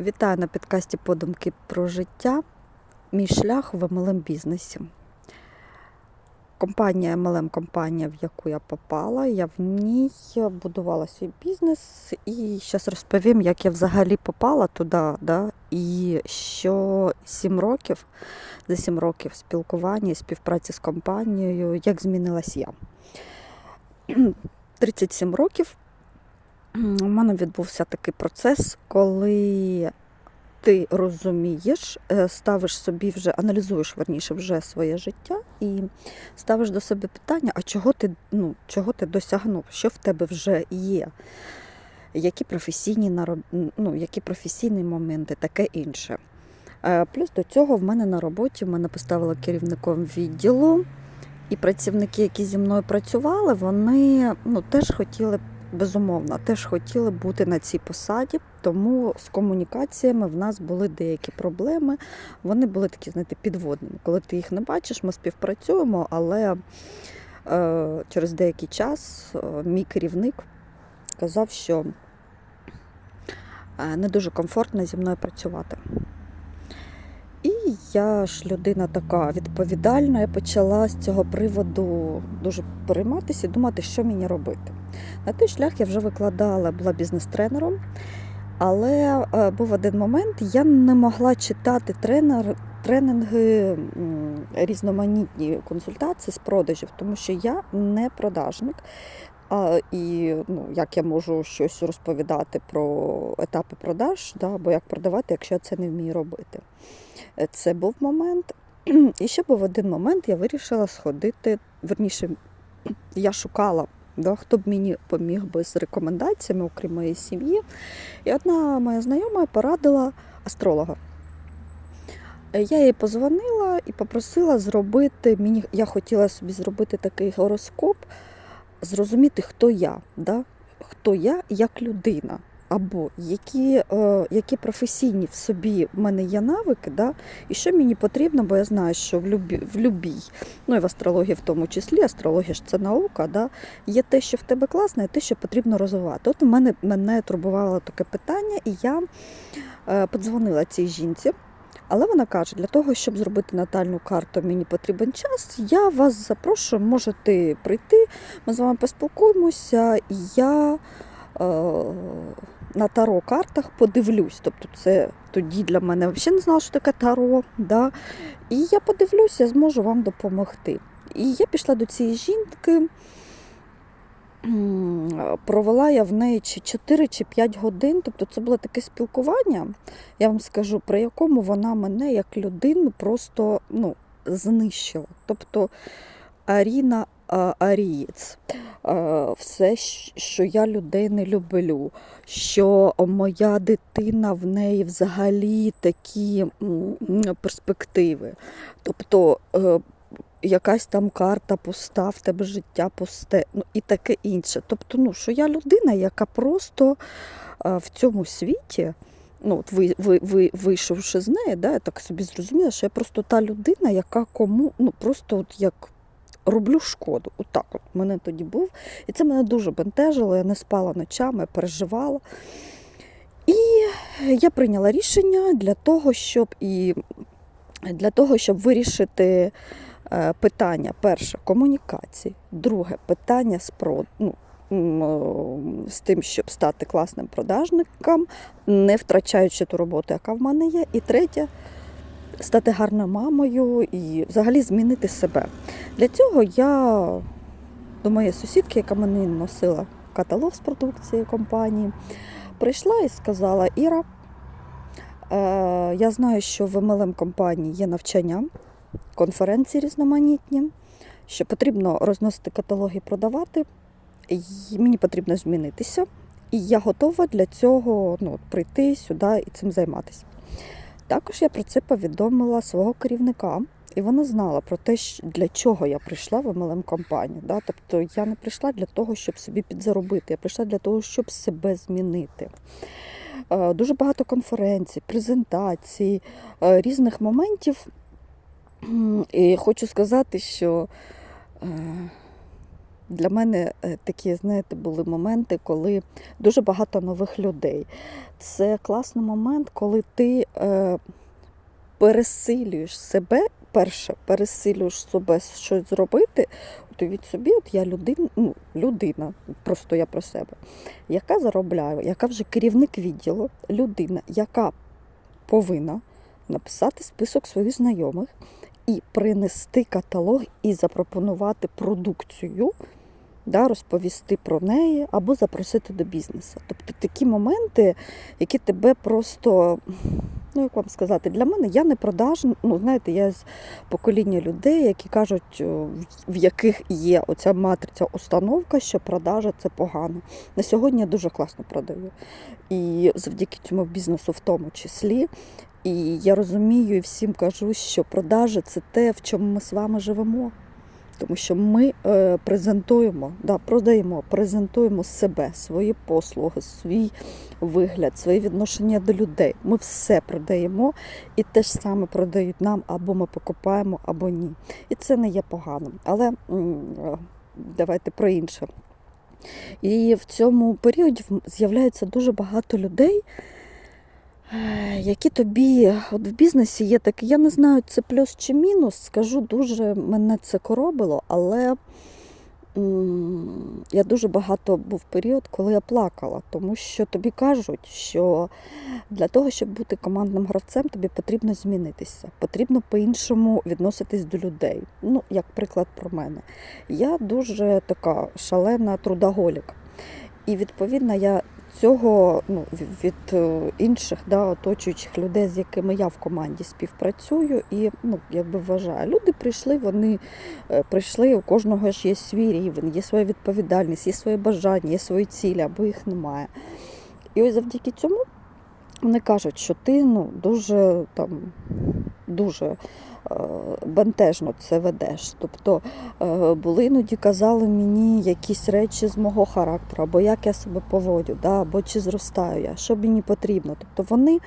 Вітаю на підкасті Подумки про життя. Мій шлях в MLM бізнесі. Компанія MLM компанія, в яку я попала. Я в ній будувала свій бізнес і зараз розповім, як я взагалі попала туди. Да? І що 7 років, за 7 років спілкування і співпраці з компанією, як змінилась я. 37 років у мене відбувся такий процес, коли ти розумієш, е, ставиш собі вже, аналізуєш верніше вже своє життя і ставиш до себе питання, а чого ти, ну, чого ти досягнув, що в тебе вже є, які професійні, ну, які професійні моменти, таке інше. Е, Плюс до цього в мене на роботі в мене поставили керівником відділу, і працівники, які зі мною працювали, вони ну, теж хотіли безумовно, теж хотіли бути на цій посаді, тому з комунікаціями в нас були деякі проблеми. Вони були такі, знаєте, підводними. Коли ти їх не бачиш, ми співпрацюємо, але е, через деякий час е, мій керівник казав, що е, не дуже комфортно зі мною працювати. Я ж людина така відповідальна, я почала з цього приводу дуже перейматися і думати, що мені робити. На той шлях я вже викладала, була бізнес-тренером, але е, був один момент, я не могла читати тренер, тренинги, м, різноманітні консультації з продажів, тому що я не продажник. А, і ну, як я можу щось розповідати про етапи продаж, да, або як продавати, якщо я це не вмію робити. Е, Це був момент. І ще був один момент, я вирішила сходити, верніше, я шукала, да, хто б мені поміг би з рекомендаціями, окрім моєї сім'ї. І одна моя знайома порадила астролога. Е, Я їй позвонила і попросила зробити мені, я хотіла собі зробити такий гороскоп, зрозуміти, хто я, да? хто я як людина. Або які, е, які професійні в собі в мене є навики, да? і що мені потрібно, бо я знаю, що в, любі, в любій, ну і в астрології в тому числі, астрологія ж це наука, да? є те, що в тебе класне, і те, що потрібно розвивати. От у мене мене турбувало таке питання, і я е, подзвонила цій жінці. Але вона каже, для того, щоб зробити натальну карту, мені потрібен час. Я вас запрошую, можете прийти, ми з вами поспілкуємося, і я е, на таро картах подивлюсь. Тобто це тоді для мене взагалі не знала, що таке таро. Да? І я подивлюся, зможу вам допомогти. І я пішла до цієї жінки. Провела я в неї чи 4 чи 5 годин. Тобто це було таке спілкування, я вам скажу, при якому вона мене як людину просто ну, знищила. Тобто Аріна Арієць, все, що я людей не люблю, що моя дитина в неї взагалі такі перспективи. Тобто е, якась там карта пуста, в тебе життя пусте, ну і таке інше. Тобто, ну, що я людина, яка просто е, в цьому світі. Ну, от ви, ви, ви, вийшовши з неї, да, я так собі зрозуміла, що я просто та людина, яка кому ну, просто от як роблю шкоду. Отак от в мене тоді був. І це мене дуже бентежило, я не спала ночами, переживала. І я прийняла рішення для того, щоб і для того, щоб вирішити питання: перше комунікації, друге питання з прод... ну, е, з тим, щоб стати класним продажником, не втрачаючи ту роботу, яка в мене є. І третє стати гарною мамою і взагалі змінити себе. Для цього я до моєї сусідки, яка мені носила каталог з продукції компанії, прийшла і сказала: Іра, е, я знаю, що в MLM компанії є навчання, конференції різноманітні, що потрібно розносити каталоги, продавати. І мені потрібно змінитися. І я готова для цього ну, прийти сюди і цим займатися. Також я про це повідомила свого керівника, і вона знала про те, для чого я прийшла в MLM компанію. Да? Тобто я не прийшла для того, щоб собі підзаробити, я прийшла для того, щоб себе змінити. Е, Дуже багато конференцій, презентацій, е, різних моментів. І хочу сказати, що е, для мене е, такі, знаєте, були моменти, коли дуже багато нових людей. Це класний момент, коли ти е, пересилюєш себе. Перше, пересилюєш себе щось зробити, то від собі, от я людина, ну, людина, просто я про себе, яка заробляє, яка вже керівник відділу, людина, яка повинна написати список своїх знайомих і принести каталог і запропонувати продукцію, да, розповісти про неї або запросити до бізнесу. Тобто такі моменти, які тебе просто, ну як вам сказати, для мене я не продажна. Ну, знаєте, я з покоління людей, які кажуть, в яких є оця матриця установка, що продажа це погано. На сьогодні я дуже класно продаю. І завдяки цьому бізнесу в тому числі. І я розумію і всім кажу, що продажа це те, в чому ми з вами живемо. Тому що ми е, презентуємо, да, продаємо, презентуємо себе, свої послуги, свій вигляд, своє відношення до людей. Ми все продаємо і те ж саме продають нам, або ми покупаємо, або ні. І це не є поганим. Але е, давайте про інше. І в цьому періоді з'являється дуже багато людей, які тобі от в бізнесі є такі, я не знаю, це плюс чи мінус, скажу, дуже мене це коробило, але я дуже багато був період, коли я плакала, тому що тобі кажуть, що для того, щоб бути командним гравцем, тобі потрібно змінитися, потрібно по-іншому відноситись до людей. Ну, як приклад про мене. Я дуже така шалена трудоголік. І відповідно я цього ну, від е, інших да, оточуючих людей, з якими я в команді співпрацюю, і ну, якби вважаю, люди прийшли, вони е, прийшли, у кожного ж є свій рівень, є своя відповідальність, є своє бажання, є свої цілі, або їх немає. І ось завдяки цьому вони кажуть, що ти ну, дуже там дуже бентежно це ведеш. Тобто е, були іноді казали мені якісь речі з мого характеру, або як я себе поводю, да, або чи зростаю я, що мені потрібно. Тобто вони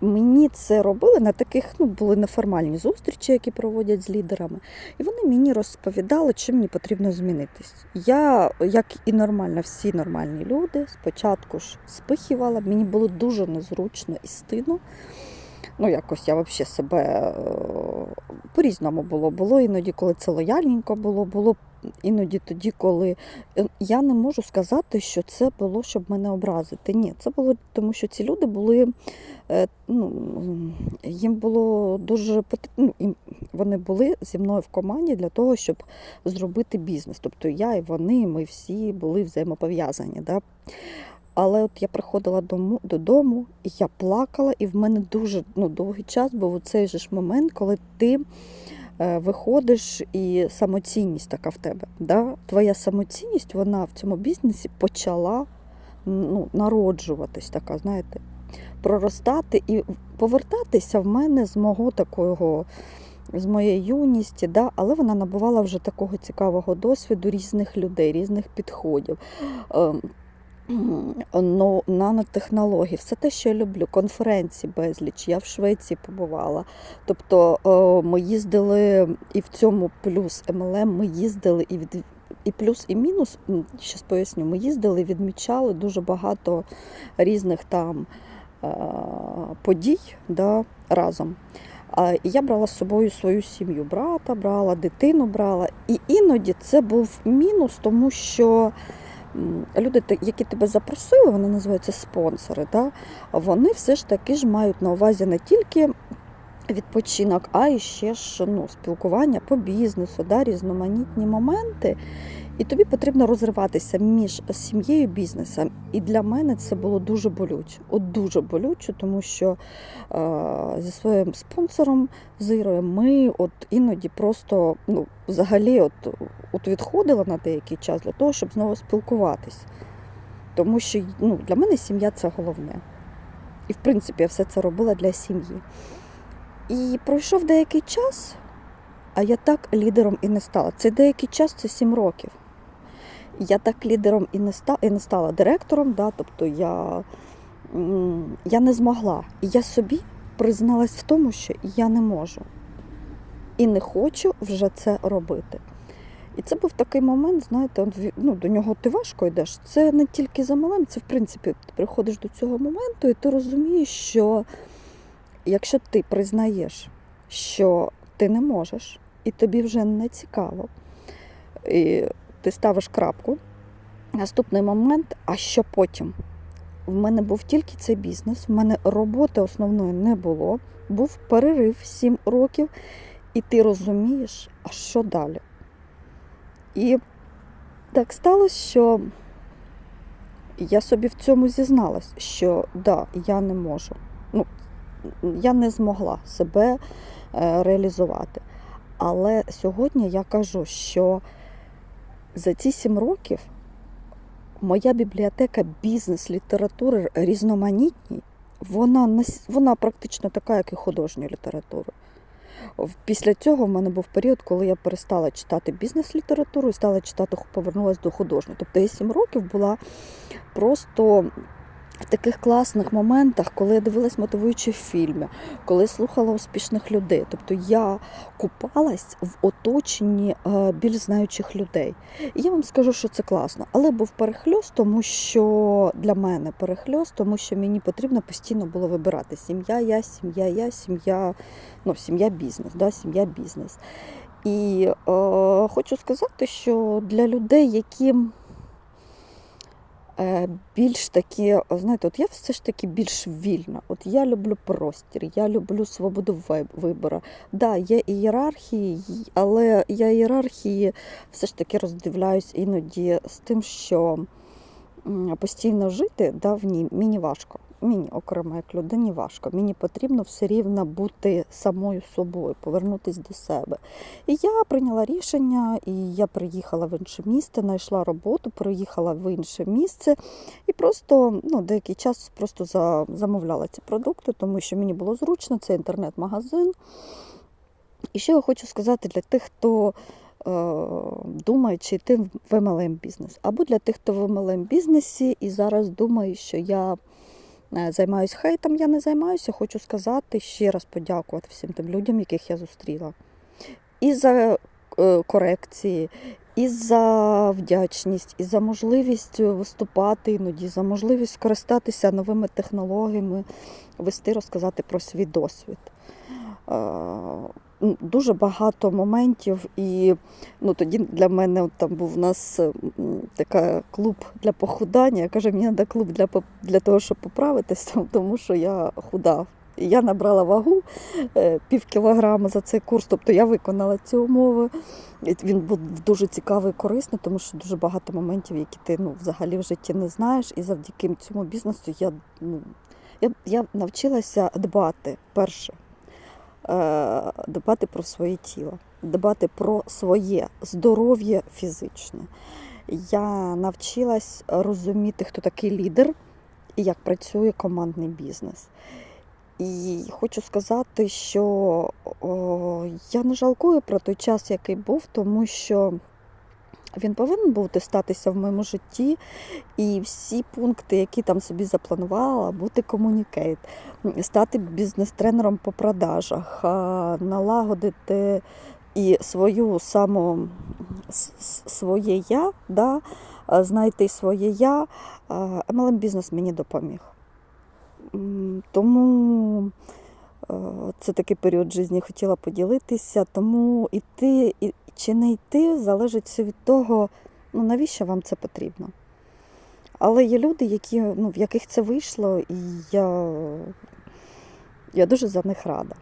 мені це робили на таких, ну, були неформальні зустрічі, які проводять з лідерами, і вони мені розповідали, чим мені потрібно змінитись. Я, як і нормально, всі нормальні люди, спочатку ж спихівала, мені було дуже незручно і стидно. Ну, якось я взагалі себе е, по-різному було. Було іноді, коли це лояльненько було, було іноді тоді, коли е, я не можу сказати, що це було, щоб мене образити. Ні, це було тому, що ці люди були, е, ну, їм було дуже ну, вони були зі мною в команді для того, щоб зробити бізнес. Тобто я і вони, ми всі були взаємопов'язані. Да? Але от я приходила дому, додому, і я плакала, і в мене дуже ну, довгий час був у цей же ж момент, коли ти е, виходиш і самоцінність така в тебе. Да? Твоя самоцінність вона в цьому бізнесі почала ну, народжуватись, така, знаєте, проростати і повертатися в мене з мого такого. З моєї юності, да, але вона набувала вже такого цікавого досвіду різних людей, різних підходів. Ну, нанотехнології, все те, що я люблю, конференції безліч. Я в Швеції побувала. Тобто е, ми їздили і в цьому плюс МЛМ, ми їздили і від. І плюс, і мінус, зараз поясню, ми їздили, відмічали дуже багато різних там е, подій да, разом. І я брала з собою свою сім'ю, брата брала, дитину брала. І іноді це був мінус, тому що люди, які тебе запросили, вони називаються спонсори, да? вони все ж таки ж мають на увазі не тільки відпочинок, а і ще ж ну, спілкування по бізнесу, да? різноманітні моменти. І тобі потрібно розриватися між сім'єю і бізнесом. І для мене це було дуже болюче. От дуже болюче, тому що е, зі своїм спонсором з Ірою ми от іноді просто ну, взагалі от, от відходила на деякий час для того, щоб знову спілкуватись. Тому що ну, для мене сім'я це головне. І в принципі я все це робила для сім'ї. І пройшов деякий час, а я так лідером і не стала. Цей деякий час це 7 років. Я так лідером і не стала, і не стала директором, да, тобто я, я не змогла. І я собі призналась в тому, що я не можу і не хочу вже це робити. І це був такий момент, знаєте, ну, до нього ти важко йдеш. Це не тільки за малим, це в принципі ти приходиш до цього моменту, і ти розумієш, що якщо ти признаєш, що ти не можеш, і тобі вже не цікаво, і ти ставиш крапку. Наступний момент, а що потім? В мене був тільки цей бізнес, в мене роботи основної не було. Був перерив 7 років, і ти розумієш, а що далі? І так сталося, що я собі в цьому зізналась, що да, я не можу. Я не змогла себе е, реалізувати. Але сьогодні я кажу, що за ці сім років моя бібліотека бізнес-літератури різноманітній, вона, вона практично така, як і художня література. Після цього в мене був період, коли я перестала читати бізнес-літературу і стала читати, повернулася до художньої. Тобто я сім років була просто в таких класних моментах, коли я дивилась мотивуючі фільми, коли слухала успішних людей. Тобто я купалась в оточенні е, більш знаючих людей. І я вам скажу, що це класно. Але був перехльост, тому що для мене перехльост, тому що мені потрібно постійно було вибирати сім'я, я, сім'я, я, сім'я, ну, сім'я бізнес, да, сім'я бізнес. І е, хочу сказати, що для людей, які е, більш такі, знаєте, от я все ж таки більш вільна. От я люблю простір, я люблю свободу виб- вибору. Да, є ієрархії, але я ієрархії все ж таки роздивляюсь іноді з тим, що постійно жити да, в ній мені важко. Мені окремо як людині важко. Мені потрібно все рівно бути самою собою, повернутися до себе. І я прийняла рішення, і я приїхала в інше місце, знайшла роботу, приїхала в інше місце і просто ну, деякий час просто за, замовляла ці продукти, тому що мені було зручно, це інтернет-магазин. І ще я хочу сказати для тих, хто думає, чи йти в MLM бізнес, або для тих, хто в MLM бізнесі і зараз думає, що я е, займаюся хейтом, я не займаюся. Хочу сказати ще раз подякувати всім тим людям, яких я зустріла. І за е, корекції, і за вдячність, і за можливість виступати іноді, за можливість скористатися новими технологіями, вести, розказати про свій досвід. Е, Дуже багато моментів, і ну, тоді для мене там був у нас така клуб для похудання. Я кажу, мені треба клуб для, для того, щоб поправитися, тому що я худав. І я набрала вагу е, пів кілограма за цей курс, тобто я виконала ці умови. Він був дуже цікавий і корисний, тому що дуже багато моментів, які ти ну, взагалі в житті не знаєш. І завдяки цьому бізнесу я, ну, я, я навчилася дбати перше е, дбати про своє тіло, дбати про своє здоров'я фізичне. Я навчилась розуміти, хто такий лідер і як працює командний бізнес. І хочу сказати, що о, я не жалкую про той час, який був, тому що він повинен був статися в моєму житті, і всі пункти, які там собі запланувала, бути комунікейт, стати бізнес-тренером по продажах, налагодити і свою саму своє я, да, знайти своє я. MLM бізнес мені допоміг. Тому е, це такий період житті хотіла поділитися. Тому і чи не йти залежить від того, ну навіщо вам це потрібно. Але є люди, які, ну, в яких це вийшло, і я, я дуже за них рада.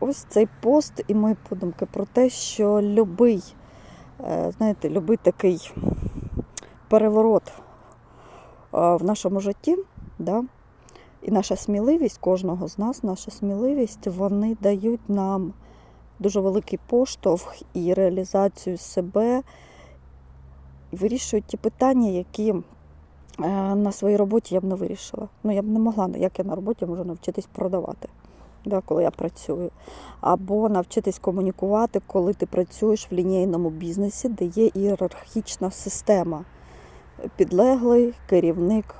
Ось цей пост і мої подумки про те, що любий, е, знаєте, любий такий переворот е, в нашому житті, да, і наша сміливість кожного з нас, наша сміливість, вони дають нам дуже великий поштовх і реалізацію себе, вирішують ті питання, які е, на своїй роботі я б не вирішила. Ну, я б не могла, як я на роботі можу навчитись продавати, да, коли я працюю. Або навчитись комунікувати, коли ти працюєш в лінійному бізнесі, де є ієрархічна система. Підлеглий, керівник,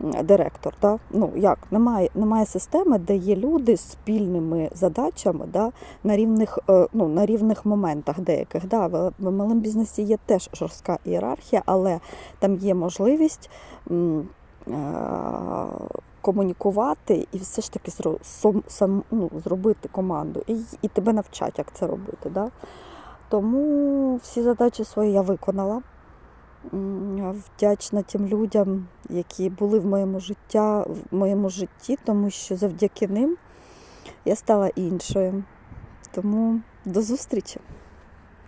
директор. Да? Ну, як? Немає, немає системи, де є люди з спільними задачами да? на, рівних, е, ну, на рівних моментах деяких. Да? В, в малому бізнесі є теж жорстка ієрархія, але там є можливість. е, Комунікувати і все ж таки сом- сам, ну, зробити команду, і, і тебе навчать, як це робити. Да? Тому всі задачі свої я виконала. Вдячна тим людям, які були в моєму життя, в моєму житті, тому що завдяки ним я стала іншою. Тому до зустрічі!